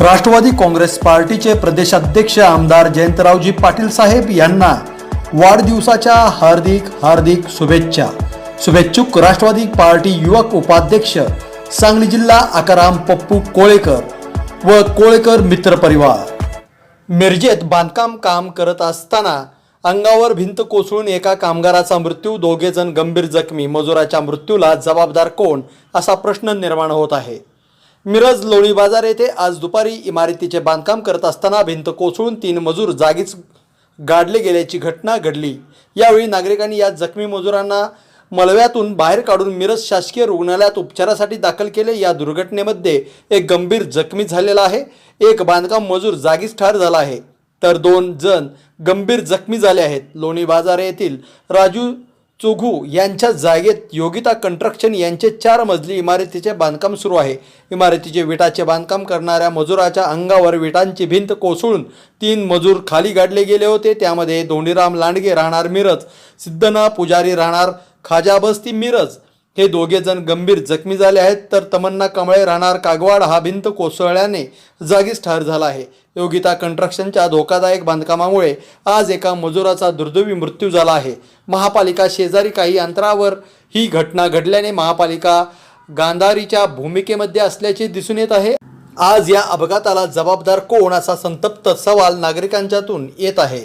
राष्ट्रवादी काँग्रेस पार्टीचे प्रदेशाध्यक्ष आमदार जयंतरावजी पाटील साहेब यांना वाढदिवसाच्या हार्दिक हार्दिक शुभेच्छा. शुभेच्छुक राष्ट्रवादी पार्टी युवक उपाध्यक्ष सांगली जिल्हा आकाराम पप्पू कोळेकर व कोळेकर मित्र परिवार. मिरजेत बांधकाम काम करत असताना अंगावर भिंत कोसळून एका कामगाराचा मृत्यू दोघे जण गंभीर जखमी मजुराच्या मृत्यूला जबाबदार कोण? असा प्रश्न निर्माण होत आहे. मिरज लोणी बाजार येथे आज दुपारी इमारतीचे बांधकाम करत असताना भिंत कोसळून तीन मजूर जागीच गाडले गेल्याची घटना घडली. यावेळी नागरिकांनी या जखमी मजुरांना मलव्यातून बाहेर काढून मिरज शासकीय रुग्णालयात उपचारासाठी दाखल केले. या दुर्घटनेमध्ये एक गंभीर जखमी झालेला आहे. एक बांधकाम मजूर जागीच ठार झाला आहे. तर दोन जण गंभीर जखमी झाले आहेत. लोणी बाजार येथील राजू चोघू यांच्या जागेत योगिता कंस्ट्रक्शन यांचे चार मजली इमारतीचे बांधकाम सुरू आहे. इमारतीचे विटाचे बांधकाम करणाऱ्या मजुराच्या अंगावर विटांची भिंत कोसळून तीन मजूर खाली गाडले गेले होते. त्यामध्ये धोंडीराम लांडगे राहणार मिरज सिद्धना पुजारी राहणार खाजाबस्ती मिरज हे दोघे जण गंभीर जखमी झाले आहेत तर तमन्ना कमळे राहणार कागवाड हा भिंत कोसळल्याने जागीच ठार झाला आहे. योगिता कंस्ट्रक्शनच्या धोकादायक बांधकामामुळे आज एका मजुराचा दुर्दैवी मृत्यू झाला आहे. महापालिका शेजारी काही अंतरावर ही घटना घडल्याने महापालिका गांधारीच्या भूमिकेमध्ये असल्याचे दिसून येत आहे. आज या अपघाताला जबाबदार कोण असा संतप्त सवाल नागरिकांच्यातून येत आहे.